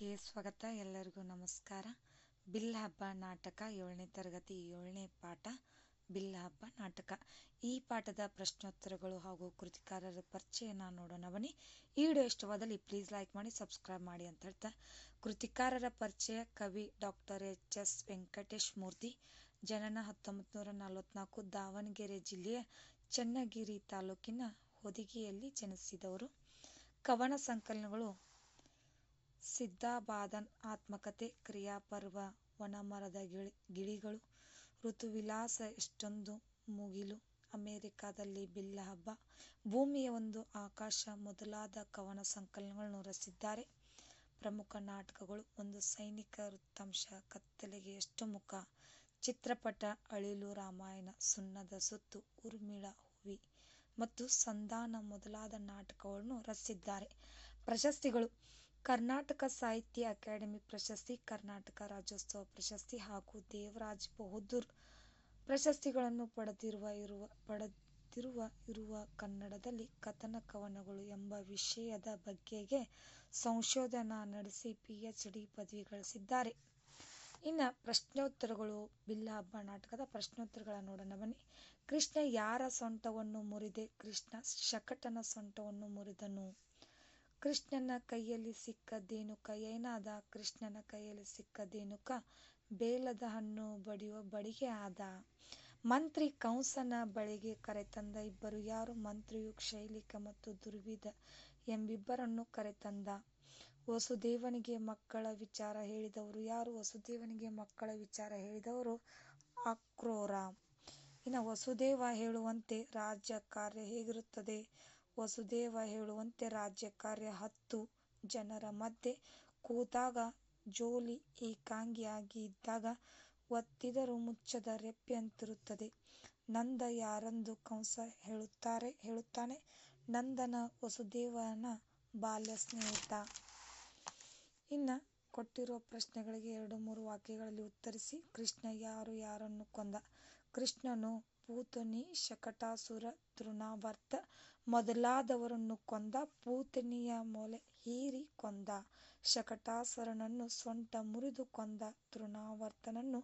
ಚಾನಲ್ಗೆ ಸ್ವಾಗತ, ಎಲ್ಲರಿಗೂ ನಮಸ್ಕಾರ. ಬಿಲ್ ಹಬ್ಬ ನಾಟಕ, ಏಳನೇ ತರಗತಿ, ಏಳನೇ ಪಾಠ, ಬಿಲ್ ಹಬ್ಬ ನಾಟಕ. ಈ ಪಾಠದ ಪ್ರಶ್ನೋತ್ತರಗಳು ಹಾಗೂ ಕೃತಿಕಾರರ ಪರಿಚಯನ ನೋಡೋಣ ಬನ್ನಿ. ಈ ವಿಡಿಯೋ ಇಷ್ಟವಾದಲ್ಲಿ ಪ್ಲೀಸ್ ಲೈಕ್ ಮಾಡಿ ಸಬ್ಸ್ಕ್ರೈಬ್ ಮಾಡಿ ಅಂತ ಹೇಳ್ತಾ. ಕೃತಿಕಾರರ ಪರಿಚಯ, ಕವಿ doctor H S Venkatesh Murthy, ಜನನ ಹತ್ತೊಂಬತ್ತು ನೂರ ನಲವತ್ನಾಲ್ಕು ದಾವಣಗೆರೆ ಜಿಲ್ಲೆಯ ಚನ್ನಗಿರಿ ತಾಲೂಕಿನ ಹೊದಿಗೆಯಲ್ಲಿ ಜನಿಸಿದವರು. ಕವನ ಸಂಕಲನಗಳು ಸಿದ್ದಾಬಾದನ್ ಆತ್ಮಕಥೆ ಕ್ರಿಯಾಪರ್ವ ಗಿಳಿ ಗಿಳಿಗಳು ಋತುವಿಲಾಸ ಎಷ್ಟೊಂದು ಮುಗಿಲು. ಅಮೆರಿಕದಲ್ಲಿ ಬಿಲ್ಲ ಹಬ್ಬ. ಭೂಮಿಯ ಒಂದು ಆಕಾಶ ಮೊದಲಾದ ಕವನ ಸಂಕಲನಗಳನ್ನು ರಚಿಸಿದ್ದಾರೆ. ಪ್ರಮುಖ ನಾಟಕಗಳು. ಒಂದು ಸೈನಿಕ ವೃತ್ತಾಂಶ. ಕತ್ತಲೆಗೆ ಎಷ್ಟು ಮುಖ. ಚಿತ್ರಪಟ ಅಳಿಲು ರಾಮಾಯಣ. ಸುಣ್ಣದ ಸುತ್ತು. ಉರ್ಮಿಳ ಹೂವಿ. ಮತ್ತು ಸಂಧಾನ ಮೊದಲಾದ ನಾಟಕಗಳನ್ನು ರಚಿಸಿದ್ದಾರೆ. ಪ್ರಶಸ್ತಿಗಳು. ಕರ್ನಾಟಕ ಸಾಹಿತ್ಯ ಅಕಾಡೆಮಿ ಪ್ರಶಸ್ತಿ, ಕರ್ನಾಟಕ ರಾಜ್ಯೋತ್ಸವ ಪ್ರಶಸ್ತಿ ಹಾಗೂ ದೇವರಾಜ್ ಬಹದ್ದೂರ್ ಪ್ರಶಸ್ತಿಗಳನ್ನು ಪಡೆದಿರುವ ಇರುವ ಪಡೆದಿರುವ ಇರುವ ಕನ್ನಡದಲ್ಲಿ ಕಥನ ಕವನಗಳು ಎಂಬ ವಿಷಯದ ಬಗ್ಗೆಗೆ ಸಂಶೋಧನಾ ನಡೆಸಿ ಪಿ ಎಚ್ ಡಿ ಪದವಿ ಗಳಿಸಿದ್ದಾರೆ. ಇನ್ನು ಪ್ರಶ್ನೋತ್ತರಗಳು ಬಿಲ್ಲ ಹಬ್ಬ ನಾಟಕದ ಪ್ರಶ್ನೋತ್ತರಗಳ ನೋಡೋಣ ಬನ್ನಿ. ಕೃಷ್ಣ ಯಾರ ಸೊಂಟವನ್ನು ಮುರಿದೆ? ಕೃಷ್ಣ ಶಕಟನ ಸೊಂಟವನ್ನು ಮುರಿದನು? ಕೃಷ್ಣನ ಕೈಯಲ್ಲಿ ಸಿಕ್ಕ ದೇನುಕ ಏನಾದ ಕೃಷ್ಣನ ಕೈಯಲ್ಲಿ ಸಿಕ್ಕದೇನುಕ ಬೇಲದ ಹಣ್ಣು ಬಡಿಯುವ ಬಡಿಗೆ ಆದ. ಮಂತ್ರಿ ಕಂಸನ ಬಳಿಗೆ ಕರೆತಂದ ಇಬ್ಬರು ಯಾರು? ಮಂತ್ರಿಯು ಕ್ಷೈಲಿಕ ಮತ್ತು ದುರ್ವಿಧ ಎಂಬಿಬ್ಬರನ್ನು ಕರೆತಂದ. ವಸುದೇವನಿಗೆ ಮಕ್ಕಳ ವಿಚಾರ ಹೇಳಿದವರು ಯಾರು? ವಸುದೇವನಿಗೆ ಮಕ್ಕಳ ವಿಚಾರ ಹೇಳಿದವರು ಅಕ್ರೂರ. ಇನ್ನು ವಸುದೇವ ಹೇಳುವಂತೆ ರಾಜ್ಯ ಕಾರ್ಯ ಹೇಗಿರುತ್ತದೆ? ವಸುದೇವ ಹೇಳುವಂತೆ ರಾಜ್ಯ ಕಾರ್ಯ ಹತ್ತು ಜನರ ಮಧ್ಯೆ ಕೂತಾಗ ಜೋಲಿ ಏಕಾಂಗಿಯಾಗಿ ಇದ್ದಾಗ ಒತ್ತಿದರೂ ಮುಚ್ಚದ ರೆಪ್ಪೆಯಂತಿರುತ್ತದೆ ನಂದ ಯಾರೆಂದು ಕಂಸ ಹೇಳುತ್ತಾರೆ, ಹೇಳುತ್ತಾನೆ. ನಂದನ ವಸುದೇವನ ಬಾಲ್ಯ ಸ್ನೇಹಿತ. ಇನ್ನ ಕೊಟ್ಟಿರುವ ಪ್ರಶ್ನೆಗಳಿಗೆ ಎರಡು ಮೂರು ವಾಕ್ಯಗಳಲ್ಲಿ ಉತ್ತರಿಸಿ ಕೃಷ್ಣ ಯಾರು ಯಾರನ್ನು ಕೊಂದ. ಕೃಷ್ಣನು ಪೂತನಿ ಶಕಟಾಸುರ ತೃಣಾವರ್ತ ಮೊದಲಾದವರನ್ನು ಕೊಂದ ಪೂತನಿಯ ಮೊಲೆ ಹೀರಿ ಕೊಂದ. ಶಕಟಾಸುರನನ್ನು ಸೊಂಟ ಮುರಿದು ಕೊಂದ. ತೃಣಾವರ್ತನನ್ನು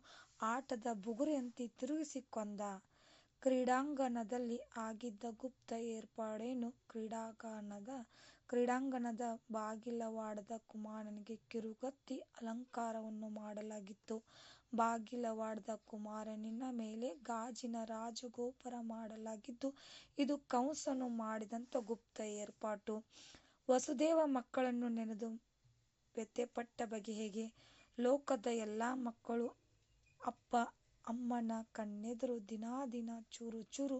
ಆಟದ ಬುಗುರಿಯಂತೆ ತಿರುಗಿಸಿ ಕೊಂದ. ಕ್ರೀಡಾಂಗಣದಲ್ಲಿ ಆಗಿದ್ದ ಗುಪ್ತ ಏರ್ಪಾಡೇನು? ಕ್ರೀಡಾಂಗಣದ ಕ್ರೀಡಾಂಗಣದ ಬಾಗಿಲವಾಡದ ಕುಮಾರನಿಗೆ ಕಿರುಗತ್ತಿ ಅಲಂಕಾರವನ್ನು ಮಾಡಲಾಗಿತ್ತು. ಬಾಗಿಲವಾಡದ ಕುಮಾರನಿನ ಮೇಲೆ ಗಾಜಿನ ರಾಜಗೋಪುರ ಮಾಡಲಾಗಿದ್ದು, ಇದು ಕಂಸನು ಮಾಡಿದಂಥ ಗುಪ್ತ ಏರ್ಪಾಟು. ವಸುದೇವ ಮಕ್ಕಳನ್ನು ನೆನೆದು ವ್ಯಥೆಪಟ್ಟ ಹೇಗೆ? ಲೋಕದ ಎಲ್ಲ ಮಕ್ಕಳು ಅಪ್ಪ, ಅಮ್ಮನ ಕಣ್ಣೆದುರು ದಿನಾ ದಿನ ಚೂರು ಚೂರು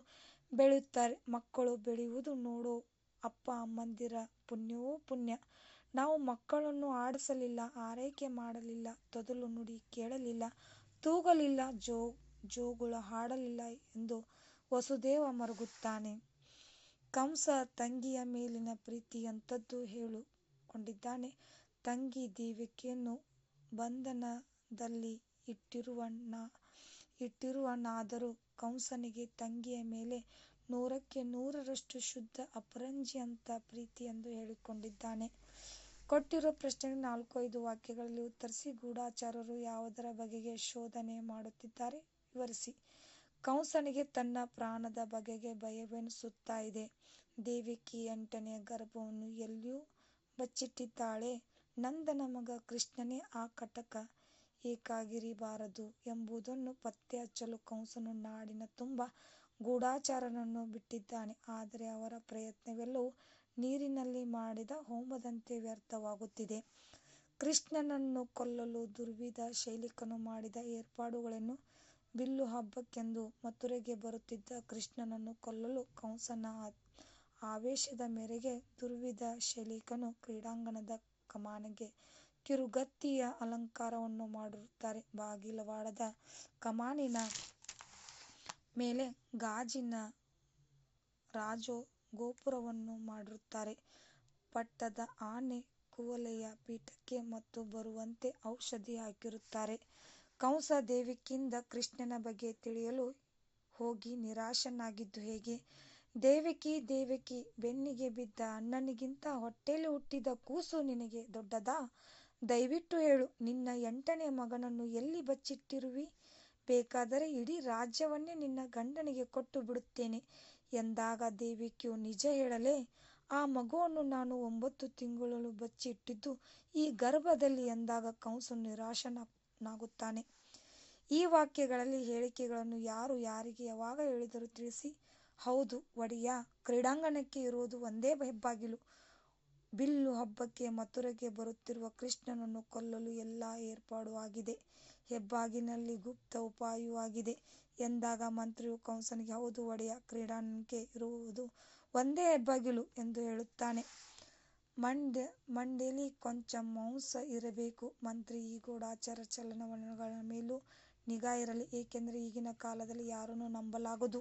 ಬೆಳೆಯುತ್ತಾರೆ ಮಕ್ಕಳು ಬೆಳೆಯುವುದು ನೋಡೋ ಅಪ್ಪ ಅಮ್ಮಂದಿರ ಪುಣ್ಯವೂ ಪುಣ್ಯ ನಾವು ಮಕ್ಕಳನ್ನು ಆಡಿಸಲಿಲ್ಲ, ಆರೈಕೆ ಮಾಡಲಿಲ್ಲ, ತೊದಲು ನುಡಿ ಕೇಳಲಿಲ್ಲ, ತೂಗಲಿಲ್ಲ, ಜೋ, ಜೋಗುಳ ಹಾಡಲಿಲ್ಲ ಎಂದು ವಸುದೇವ ಮರುಗುತ್ತಾನೆ. ಕಂಸ ತಂಗಿಯ ಮೇಲಿನ ಪ್ರೀತಿಯಂಥದ್ದು ಹೇಳಿಕೊಂಡಿದ್ದಾನೆ. ತಂಗಿ ದೇವಿಕೆಯನ್ನು ಬಂಧನದಲ್ಲಿ ಇಟ್ಟಿರುವಣ್ಣ ಇಟ್ಟಿರುವನಾದರೂ ಕಂಸನಿಗೆ ತಂಗಿಯ ಮೇಲೆ ನೂರಕ್ಕೆ ನೂರರಷ್ಟು ಶುದ್ಧ ಅಪರಂಜಿಯಂಥ ಪ್ರೀತಿ ಎಂದು ಹೇಳಿಕೊಂಡಿದ್ದಾನೆ. ಕೊಟ್ಟಿರೋ ಪ್ರಶ್ನೆಗೆ ನಾಲ್ಕು ಐದು ವಾಕ್ಯಗಳಲ್ಲಿ ಉತ್ತರಿಸಿ ಗೂಢಾಚಾರರು ಯಾವುದರ ಬಗೆಗೆ ಶೋಧನೆ ಮಾಡುತ್ತಿದ್ದಾರೆ ವಿವರಿಸಿ. ಕಂಸನಿಗೆ ತನ್ನ ಪ್ರಾಣದ ಬಗೆಗೆ ಭಯವೆನಿಸುತ್ತಾ ಇದೆ. ದೇವಿಕಿ ಎಂಟನೆಯ ಗರ್ಭವನ್ನು ಎಲ್ಲಿಯೂ ಬಚ್ಚಿಟ್ಟಿದ್ದಾಳೆ. ನಂದನ ಮಗ ಕೃಷ್ಣನೇ ಆ ಕಟಕ ಏಕಾಗಿರಬಾರದು ಎಂಬುದನ್ನು ಪತ್ತೆ ಹಚ್ಚಲು ಕಂಸನು ನಾಡಿನ ತುಂಬ ಗೂಢಾಚಾರನನ್ನು ಬಿಟ್ಟಿದ್ದಾನೆ. ಆದರೆ ಅವರ ಪ್ರಯತ್ನವೆಲ್ಲವೂ ನೀರಿನಲ್ಲಿ ಮಾಡಿದ ಹೋಮದಂತೆ ವ್ಯರ್ಥವಾಗುತ್ತಿದೆ. ಕೃಷ್ಣನನ್ನು ಕೊಲ್ಲಲು ದುರ್ವಿಧ ಶೈಲಿಕನು ಮಾಡಿದ ಏರ್ಪಾಡುಗಳನ್ನು ಬಿಲ್ಲು ಹಬ್ಬಕ್ಕೆಂದು ಮಥುರೆಗೆ ಬರುತ್ತಿದ್ದ ಕೃಷ್ಣನನ್ನು ಕೊಲ್ಲಲು ಕಂಸನ ಆವೇಶದ ಮೇರೆಗೆ ದುರ್ವಿಧ ಶೈಲಿಕನು ಕ್ರೀಡಾಂಗಣದ ಕಮಾನಿಗೆ ಕಿರುಗತ್ತಿಯ ಅಲಂಕಾರವನ್ನು ಮಾಡಿರುತ್ತಾರೆ. ಬಾಗಿಲವಾಡದ ಕಮಾನಿನ ಮೇಲೆ ಗಾಜಿನ ರಾಜೋ ಗೋಪುರವನ್ನು ಮಾಡಿರುತ್ತಾರೆ. ಪಟ್ಟದ ಆನೆ ಕುವಲಯ ಪೀಠಕ್ಕೆ ಮತ್ತು ಬರುವಂತೆ ಔಷಧಿ ಹಾಕಿರುತ್ತಾರೆ. ಕಂಸ ದೇವಿಕಿಯಿಂದ ಕೃಷ್ಣನ ಬಗ್ಗೆ ತಿಳಿಯಲು ಹೋಗಿ ನಿರಾಶನಾಗಿದ್ದು ಹೇಗೆ? ದೇವಕಿ ದೇವಕಿ, ಬೆನ್ನಿಗೆ ಬಿದ್ದ ಅಣ್ಣನಿಗಿಂತ ಹೊಟ್ಟೆಯಲ್ಲಿ ಹುಟ್ಟಿದ ಕೂಸು ನಿನಗೆ ದೊಡ್ಡದಾ? ದಯವಿಟ್ಟು ಹೇಳು, ನಿನ್ನ ಎಂಟನೇ ಮಗನನ್ನು ಎಲ್ಲಿ ಬಚ್ಚಿಟ್ಟಿರುವಿ? ಬೇಕಾದರೆ ಇಡೀ ರಾಜ್ಯವನ್ನೇ ನಿನ್ನ ಗಂಡನಿಗೆ ಕೊಟ್ಟು ಬಿಡುತ್ತೇನೆ. ಎಂದಾಗ ದೇವಿಕೆಯು ನಿಜ ಹೇಳಲೇ, ಆ ಮಗುವನ್ನು ನಾನು ಒಂಬತ್ತು ತಿಂಗಳು ಬಚ್ಚಿಟ್ಟಿದ್ದು ಈ ಗರ್ಭದಲ್ಲಿ ಎಂದಾಗ ಕಂಸು ನಿರಾಶನಾಗುತ್ತಾನೆ. ಈ ವಾಕ್ಯಗಳಲ್ಲಿ ಹೇಳಿಕೆಗಳನ್ನು ಯಾರು ಯಾರಿಗೆ ಯಾವಾಗ ಹೇಳಿದರೂ ತಿಳಿಸಿ. ಹೌದು, ಒಡೆಯ, ಕ್ರೀಡಾಂಗಣಕ್ಕೆ ಇರುವುದು ಒಂದೇ ಹೆಬ್ಬಾಗಿಲು. ಬಿಲ್ಲು ಹಬ್ಬಕ್ಕೆ ಮಥುರೆಗೆ ಬರುತ್ತಿರುವ ಕೃಷ್ಣನನ್ನು ಕೊಲ್ಲಲು ಎಲ್ಲ ಏರ್ಪಾಡು ಆಗಿದೆ. ಹೆಬ್ಬಾಗಿನಲ್ಲಿ ಗುಪ್ತ ಉಪಾಯವೂ ಆಗಿದೆ. ಎಂದಾಗ ಮಂತ್ರಿಯು ಕಂಸನಿಗೆ ಹೌದು, ಒಡೆಯ ಕ್ರೀಡಾಂಗಣಕ್ಕೆ ಇರುವುದು ಒಂದೇ ಹೆಬ್ಬಾಗಿಲು ಎಂದು ಹೇಳುತ್ತಾನೆ. ಮಂಡ್ಯ ಮಂಡೇಲಿ ಕೊಂಚ ಮಾಂಸ ಇರಬೇಕು. ಮಂತ್ರಿ ಈ ಗೂಢಚಾರ ಚಲನವಲನಗಳ ಮೇಲೂ ನಿಗಾ ಇರಲಿ, ಏಕೆಂದರೆ ಈಗಿನ ಕಾಲದಲ್ಲಿ ಯಾರನ್ನೂ ನಂಬಲಾಗದು.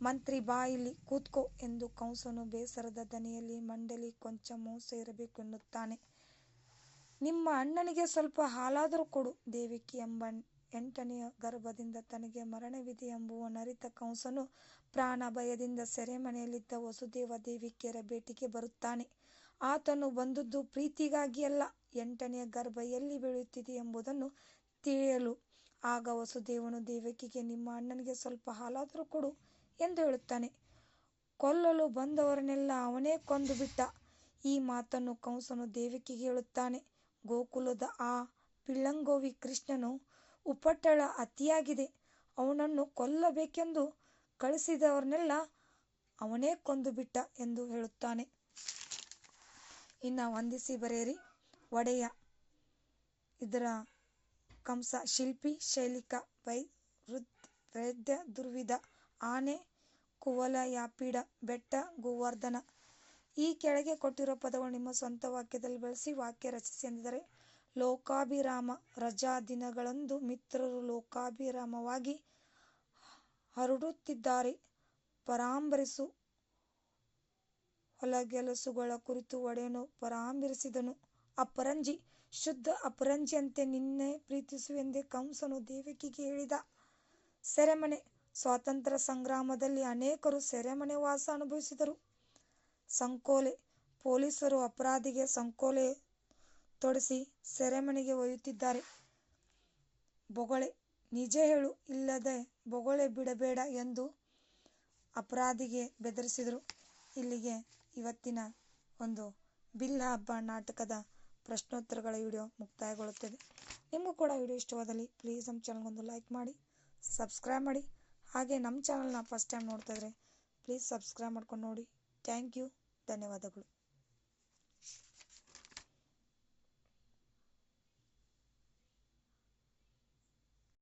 ಮಂತ್ರಿ ಬಾ ಇಲ್ಲಿ ಕೂತ್ಕೋ ಎಂದು ಕಂಸನು ಬೇಸರದ ದನಿಯಲ್ಲಿ ಮಂಡಲಿ ಕೊಂಚ ಮೋಸ ಇರಬೇಕು ಎನ್ನುತ್ತಾನೆ ನಿಮ್ಮ ಅಣ್ಣನಿಗೆ ಸ್ವಲ್ಪ ಹಾಲಾದರೂ ಕೊಡು, ದೇವಿಕಿ ಎಂಬ ಎಂಟನೆಯ ಗರ್ಭದಿಂದ ತನಗೆ ಮರಣವಿದೆ ನರಿತ ಕಂಸನು ಪ್ರಾಣ ಭಯದಿಂದ ಸೆರೆಮನೆಯಲ್ಲಿದ್ದ ವಸುದೇವ ದೇವಿಕೆಯರ ಭೇಟಿಗೆ ಬರುತ್ತಾನೆ. ಆತನು ಬಂದದ್ದು ಪ್ರೀತಿಗಾಗಿ ಅಲ್ಲ ಎಂಟನೆಯ ಗರ್ಭ ಎಲ್ಲಿ ಬೀಳುತ್ತಿದೆ ಎಂಬುದನ್ನು ತಿಳಿಯಲು. ಆಗ ವಸುದೇವನು ದೇವಕಿಗೆ, ನಿಮ್ಮ ಅಣ್ಣನಿಗೆ ಸ್ವಲ್ಪ ಹಾಲಾದರೂ ಕೊಡು ಎಂದು ಹೇಳುತ್ತಾನೆ. ಕೊಲ್ಲಲು ಬಂದವರನ್ನೆಲ್ಲ ಅವನೇ ಕೊಂದು ಬಿಟ್ಟ. ಈ ಮಾತನ್ನು ಕಂಸನು ದೇವಕಿಗೆ ಹೇಳುತ್ತಾನೆ. ಗೋಕುಲದ ಆ ಪಿಳ್ಳಂಗೋವಿ ಕೃಷ್ಣನು ಉಪಟಳ ಅತಿಯಾಗಿದೆ. ಅವನನ್ನು ಕೊಲ್ಲಬೇಕೆಂದು ಕಳಿಸಿದವರನ್ನೆಲ್ಲ ಅವನೇ ಕೊಂದು ಬಿಟ್ಟ ಎಂದು ಹೇಳುತ್ತಾನೆ. ಇನ್ನು ವಂದಿಸಿ ಬರೆಯಿರಿ. ಒಡೆಯ. ಇದರ ಕಂಸ ಶಿಲ್ಪಿ ಶೈಲಿಕ ವೈ ವೈದ್ಯ ದುರ್ವಿಧ ಆನೆ ಕುವಲಯಾಪೀಡ ಬೆಟ್ಟ, ಗೋವರ್ಧನ. ಈ ಕೆಳಗೆ ಕೊಟ್ಟಿರೋ ಪದಗಳು ನಿಮ್ಮ ಸ್ವಂತ ವಾಕ್ಯದಲ್ಲಿ ಬಳಸಿ ವಾಕ್ಯ ರಚಿಸಿ ಎಂದರೆ ಲೋಕಾಭಿರಾಮ ರಜಾ ದಿನಗಳಂದು ಮಿತ್ರರು ಲೋಕಾಭಿರಾಮವಾಗಿ ಹರಡುತ್ತಿದ್ದಾರೆ. ಪರಾಂಬರಿಸು ಹೊಲಗೆಲಸುಗಳ ಕುರಿತು ಒಡೆಯನು ಪರಾಂಬರಿಸಿದನು. ಅಪರಂಜಿ, ಶುದ್ಧ ಅಪರಂಜಿಯಂತೆ ನಿನ್ನೆ ಪ್ರೀತಿಸುವೆಂದೇ ಕಂಸನು ದೇವಕಿಗೆ ಹೇಳಿದ. ಸೆರೆಮನೆ ಸ್ವಾತಂತ್ರ್ಯ ಸಂಗ್ರಾಮದಲ್ಲಿ ಅನೇಕರು ಸೆರೆಮನೆ ವಾಸ ಅನುಭವಿಸಿದರು. ಸಂಕೋಲೆ, ಪೊಲೀಸರು ಅಪರಾಧಿಗೆ ಸಂಕೋಲೆ ತೊಡಿಸಿ ಸೆರೆಮನೆಗೆ ಒಯ್ಯುತ್ತಿದ್ದಾರೆ. ಬೊಗಳೆ, ನಿಜ ಹೇಳು, ಇಲ್ಲದೆ ಬೊಗಳೆ ಬಿಡಬೇಡ ಎಂದು ಅಪರಾಧಿಗೆ ಬೆದರಿಸಿದರು. ಇಲ್ಲಿಗೆ ಇವತ್ತಿನ ಒಂದು ಬಿಲ್ಲ ಹಬ್ಬ ನಾಟಕದ ಪ್ರಶ್ನೋತ್ತರಗಳ ವಿಡಿಯೋ ಮುಕ್ತಾಯಗೊಳ್ಳುತ್ತದೆ. ನಿಮಗೂ ಕೂಡ ವಿಡಿಯೋ ಇಷ್ಟವಾದಲ್ಲಿ, ಪ್ಲೀಸ್ ನಮ್ಮ ಚಾನಲ್ಗೊಂದು ಲೈಕ್ ಮಾಡಿ, ಸಬ್ಸ್ಕ್ರೈಬ್ ಮಾಡಿ. ಹಾಗೆ ನಮ್ಮ ಚಾನಲ್ನ ಫಸ್ಟ್ ಟೈಮ್ ನೋಡ್ತಾ ಇದ್ರೆ ಪ್ಲೀಸ್ ಸಬ್ಸ್ಕ್ರೈಬ್ ಮಾಡ್ಕೊಂಡು ನೋಡಿ. ಥ್ಯಾಂಕ್ ಯು ಧನ್ಯವಾದಗಳು.